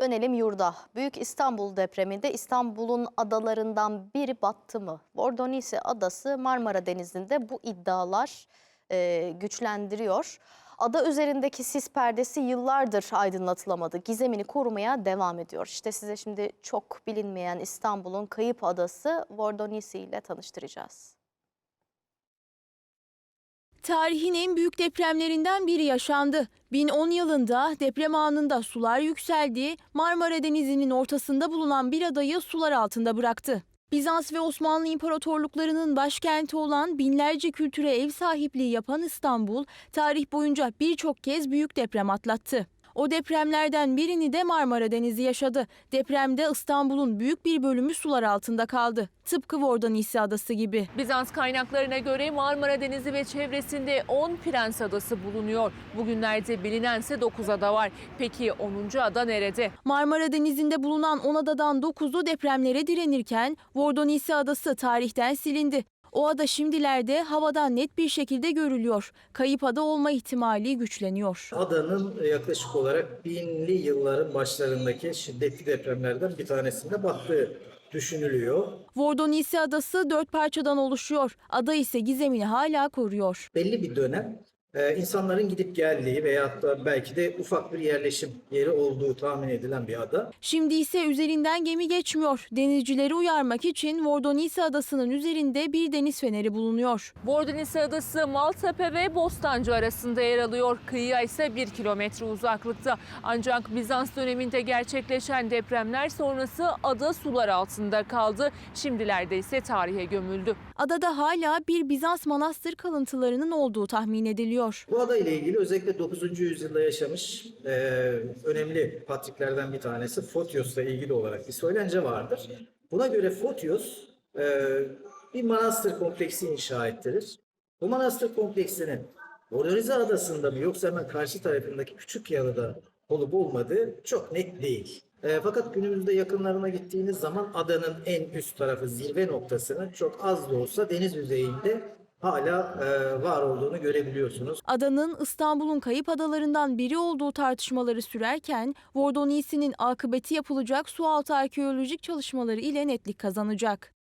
Dönelim yurda. Büyük İstanbul depreminde İstanbul'un adalarından biri battı mı? Bordonisi Adası Marmara Denizi'nde bu iddialar e, güçlendiriyor. Ada üzerindeki sis perdesi yıllardır aydınlatılamadı. Gizemini korumaya devam ediyor. İşte size şimdi çok bilinmeyen İstanbul'un kayıp adası Bordonisi ile tanıştıracağız. Tarihin en büyük depremlerinden biri yaşandı. 1010 yılında deprem anında sular yükseldi, Marmara Denizi'nin ortasında bulunan bir adayı sular altında bıraktı. Bizans ve Osmanlı İmparatorluklarının başkenti olan binlerce kültüre ev sahipliği yapan İstanbul, tarih boyunca birçok kez büyük deprem atlattı. O depremlerden birini de Marmara Denizi yaşadı. Depremde İstanbul'un büyük bir bölümü sular altında kaldı. Tıpkı Vordanisi Adası gibi. Bizans kaynaklarına göre Marmara Denizi ve çevresinde 10 Prens Adası bulunuyor. Bugünlerde bilinense 9 ada var. Peki 10. ada nerede? Marmara Denizi'nde bulunan 10 adadan 9'u depremlere direnirken Vordonisi Adası tarihten silindi. O ada şimdilerde havadan net bir şekilde görülüyor. Kayıp ada olma ihtimali güçleniyor. Adanın yaklaşık olarak binli yılların başlarındaki şiddetli depremlerden bir tanesinde battığı düşünülüyor. Vordonisi Adası dört parçadan oluşuyor. Ada ise gizemini hala koruyor. Belli bir dönem e, insanların gidip geldiği veyahut da belki de ufak bir yerleşim yeri olduğu tahmin edilen bir ada. Şimdi ise üzerinden gemi geçmiyor. Denizcileri uyarmak için Vordonisi Adası'nın üzerinde bir deniz feneri bulunuyor. Bordunisi Adası Maltepe ve Bostancı arasında yer alıyor. Kıyıya ise 1 kilometre uzaklıkta. Ancak Bizans döneminde gerçekleşen depremler sonrası ada sular altında kaldı. Şimdilerde ise tarihe gömüldü. Adada hala bir Bizans manastır kalıntılarının olduğu tahmin ediliyor. Bu ada ile ilgili özellikle 9. yüzyılda yaşamış e, önemli patriklerden bir tanesi Fotios'la ilgili olarak bir söylence vardır. Buna göre Fotios e, bir manastır kompleksi inşa ettirir. Bu manastır kompleksinin Bordonize Adası'nda mı yoksa hemen karşı tarafındaki küçük yalıda olup olmadığı çok net değil. E, fakat günümüzde yakınlarına gittiğiniz zaman adanın en üst tarafı zirve noktasının çok az da olsa deniz yüzeyinde hala e, var olduğunu görebiliyorsunuz. Adanın İstanbul'un kayıp adalarından biri olduğu tartışmaları sürerken Vordonisi'nin akıbeti yapılacak sualtı arkeolojik çalışmaları ile netlik kazanacak.